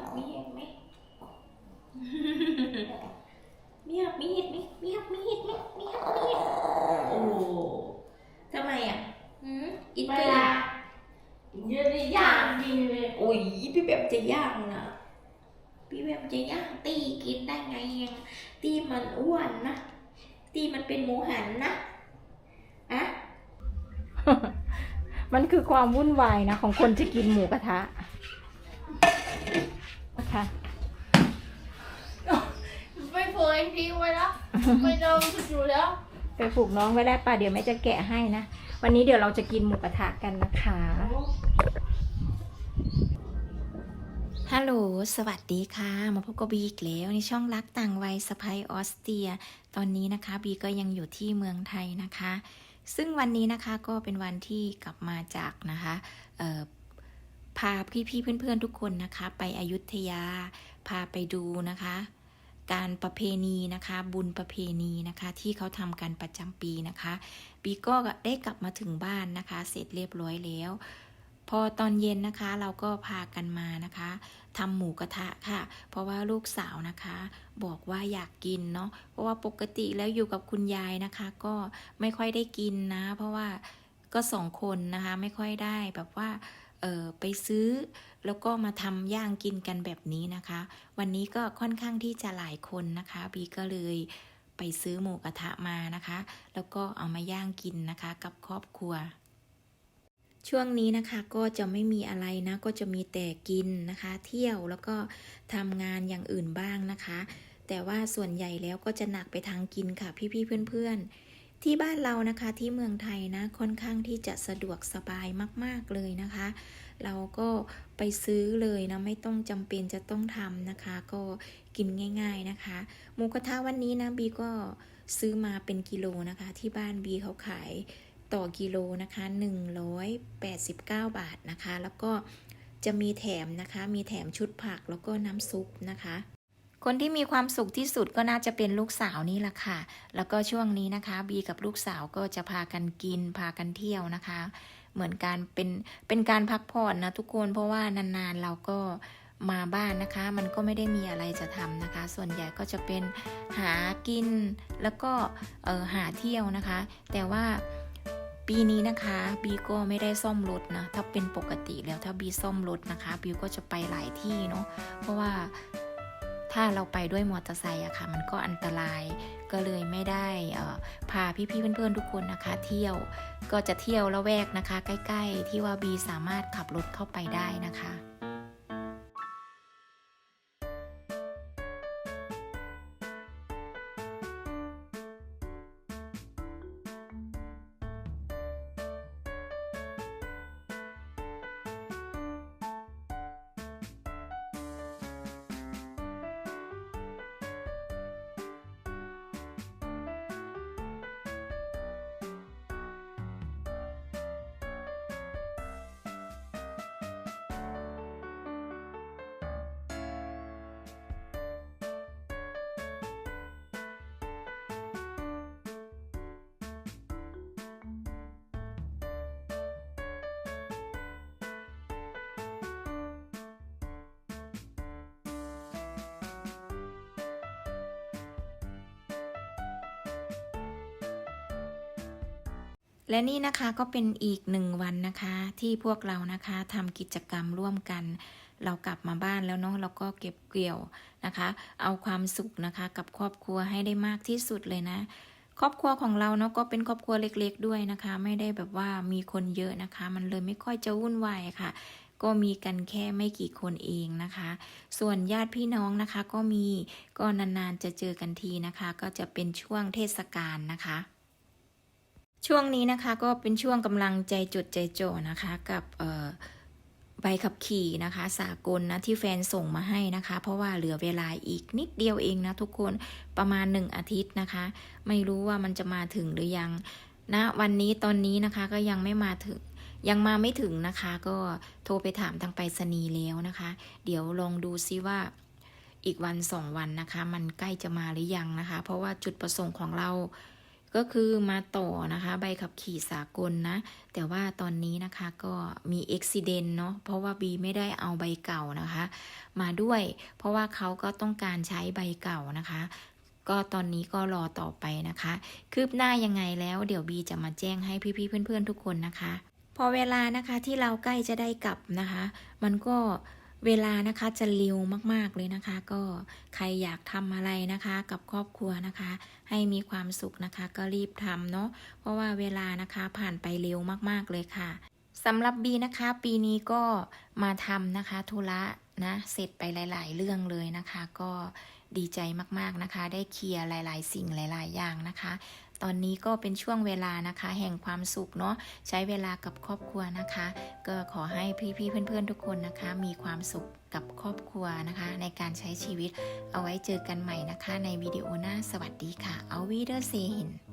หับม่เห็บไหมมีหับมีเห็ดไหมมีหับมีเห็ดไหมมีหับมีเห็ดโอ้ทำไมอะหืมกินเวไปลาละเยอะได้ย่างกินเลยโอ้ยพี่แบบจะย่างนะพี่แบบจะย่างตีกินได้ไงยังตีมันอ้วนนะตีมันเป็นหมูหันนะอะมันคือความวุ่นวายนะ ของคนจะกินหมูกระทะ คะไม่เผยทิ้งไว้แล้วไม่โดนอยู่แล้ว ไปผูกน้องไว้แล้วป่ะเดี๋ยวแม่จะแกะให้นะ วันนี้เดี๋ยวเราจะกินหมูกระทะกันนะคะ ฮัลโหล สวัสดีค่ะ มาพบกับบีอีกแล้วในช่องรักต่างวัยสไปออสเตรีย ตอนนี้นะคะ บีก็ยังอยู่ที่เมืองไทยนะคะ ซึ่งวันนี้นะคะก็เป็นวันที่กลับมาจากนะคะเอ่อ พาพี่ๆเพื่อนๆทุกคนนะคะ ไปอยุธยา พาไปดูนะคะ การประเพณีนะคะ บุญประเพณีนะคะ ที่เขาทำกันประจำปีนะคะบีก็ได้กลับมาถึงบ้านนะคะ เสร็จเรียบร้อยแล้ว พอตอนเย็นนะคะเราก็พากันมานะคะทำหมูกระทะค่ะ เพราะว่าลูกสาวนะคะ บอกว่าอยากกินเนาะเพราะว่าปกติแล้วอยู่กับคุณยายนะคะ ก็ไม่ค่อยได้กินนะ เพราะว่าก็สองคนนะคะไม่ค่อยได้แบบว่า ไปซื้อ แล้วก็มาทำย่างกินกันแบบนี้นะคะ วันนี้ก็ค่อนข้างที่จะหลายคนนะคะบีก็เลยไปซื้อหมูกระทะมานะคะ แล้วก็เอามาย่างกินนะคะกับครอบครัว ช่วงนี้นะคะก็จะไม่มีอะไรนะ ก็จะมีแต่กินนะคะ เที่ยวแล้วก็ทำงานอย่างอื่นบ้างนะคะ แต่ว่าส่วนใหญ่แล้วก็จะหนักไปทางกินค่ะพี่ๆเพื่อนๆ ที่บ้านเรานะคะที่เมืองไทยนะค่อนข้างที่จะสะดวกสบายมาก ๆ เลยนะคะ เราก็ไปซื้อเลยนะไม่ต้องจำเป็นจะต้องทำนะคะ ก็กินง่าย ๆนะคะหมูกระทะวันนี้นะบีก็ซื้อมาเป็นกิโลนะคะ ที่บ้านบีเขาขายต่อกิโลนะคะ189 บาทนะคะ แล้วก็จะมีแถมนะคะ มีแถมชุดผักแล้วก็น้ำซุปนะคะ คนที่มีความสุขที่สุดก็น่าจะเป็นลูกสาวนี่แหละค่ะ แล้วก็ช่วงนี้นะคะบีกับลูกสาวก็จะพากันกิน พากันเที่ยวนะคะ เหมือนการเป็นเป็นการพักผ่อนนะทุกคนเพราะว่านานๆเราก็มาบ้านนะคะ มันก็ไม่ได้มีอะไรจะทำนะคะ ส่วนใหญ่ก็จะเป็นหากินแล้วก็เออหาเที่ยวนะคะ แต่ว่าปีนี้นะคะบีก็ไม่ได้ซ่อมรถนะถ้าเป็นปกติแล้วถ้าบีซ่อมรถนะคะบิวก็จะไปหลายที่เนาะเพราะว่า ถ้าเราไปด้วยมอเตอร์ไซค์อะค่ะมันก็อันตรายก็เลยไม่ได้พาพี่ๆเพื่อนๆทุกคนนะคะ เที่ยวก็จะเที่ยวละแวกนะคะ ใกล้ ๆ ที่ว่าบีสามารถขับรถเข้าไปได้นะคะ และนี่นะคะก็เป็นอีกหนึ่งวันนะคะ ที่พวกเรานะคะทำกิจกรรมร่วมกัน เรากลับมาบ้านแล้วเนาะเราก็เก็บเกี่ยวนะคะ เอาความสุขนะคะ กับครอบครัวให้ได้มากที่สุดเลยนะ ครอบครัวของเราเนาะก็เป็นครอบครัวเล็ก ๆ ด้วยนะคะ ไม่ได้แบบว่ามีคนเยอะนะคะ มันเลยไม่ค่อยจะวุ่นวายค่ะก็มีกันแค่ไม่กี่คนเองนะคะ ส่วนญาติพี่น้องนะคะ ก็มีก็นานๆจะเจอกันทีนะคะ ก็จะเป็นช่วงเทศกาลนะคะ ช่วงนี้นะคะก็เป็นช่วงกำลังใจจดใจจ่อนะคะกับใบขับขี่นะคะสากลนะที่แฟนส่งมาให้นะคะ เพราะว่าเหลือเวลาอีกนิดเดียวเองนะทุกคนประมาณหนึ่งอาทิตย์นะคะ ไม่รู้ว่ามันจะมาถึงหรือยังนะวันนี้ตอนนี้นะคะก็ยังไม่มาถึงยังมาไม่ถึงนะคะ ก็โทรไปถามทางไปรษณีย์แล้วนะคะ เดี๋ยวลองดูซิว่าอีกวันสองวันนะคะ มันใกล้จะมาหรือยังนะคะ เพราะว่าจุดประสงค์ของเรา ก็คือมาต่อนะคะใบขับขี่สากลนะ แต่ว่าตอนนี้นะคะก็มีอุบิเหตุเนาะเพราะว่าบีไม่ได้เอาใบเก่านะคะ มาด้วย เพราะว่าเขาก็ต้องการใช้ใบเก่านะคะ ก็ตอนนี้ก็รอต่อไปนะคะ คืบหน้ายังไงแล้ว เดี๋ยวบีจะมาแจ้งให้พี่ๆเพื่อนๆทุกคนนะคะ พอเวลานะคะที่เราใกล้จะได้กลับนะคะ มันก็ เวลานะคะจะเร็วมากๆเลยนะคะ ก็ใครอยากทำอะไรนะคะ กับครอบครัวนะคะ ให้มีความสุขนะคะ ก็รีบทำเนาะเพราะว่าเวลานะคะผ่านไปเร็วมากๆเลยค่ะสำหรับบีนะคะ ปีนี้ก็มาทำนะคะธุระนะเสร็จไปหลาย ๆ เรื่องเลยนะคะ ก็ดีใจมากๆนะคะ ได้เคลียร์หลาย ๆ สิ่งหลาย ๆ อย่างนะคะ ตอนนี้ก็เป็นช่วงเวลานะคะ แห่งความสุขเนาะใช้เวลากับครอบครัวนะคะ ก็ขอให้พี่ๆเพื่อนๆทุกคนนะคะ มีความสุขกับครอบครัวนะคะ ในการใช้ชีวิตเอาไว้เจอกันใหม่นะคะ ในวิดีโอหน้าสวัสดีค่ะเอาวีเดอร์เซน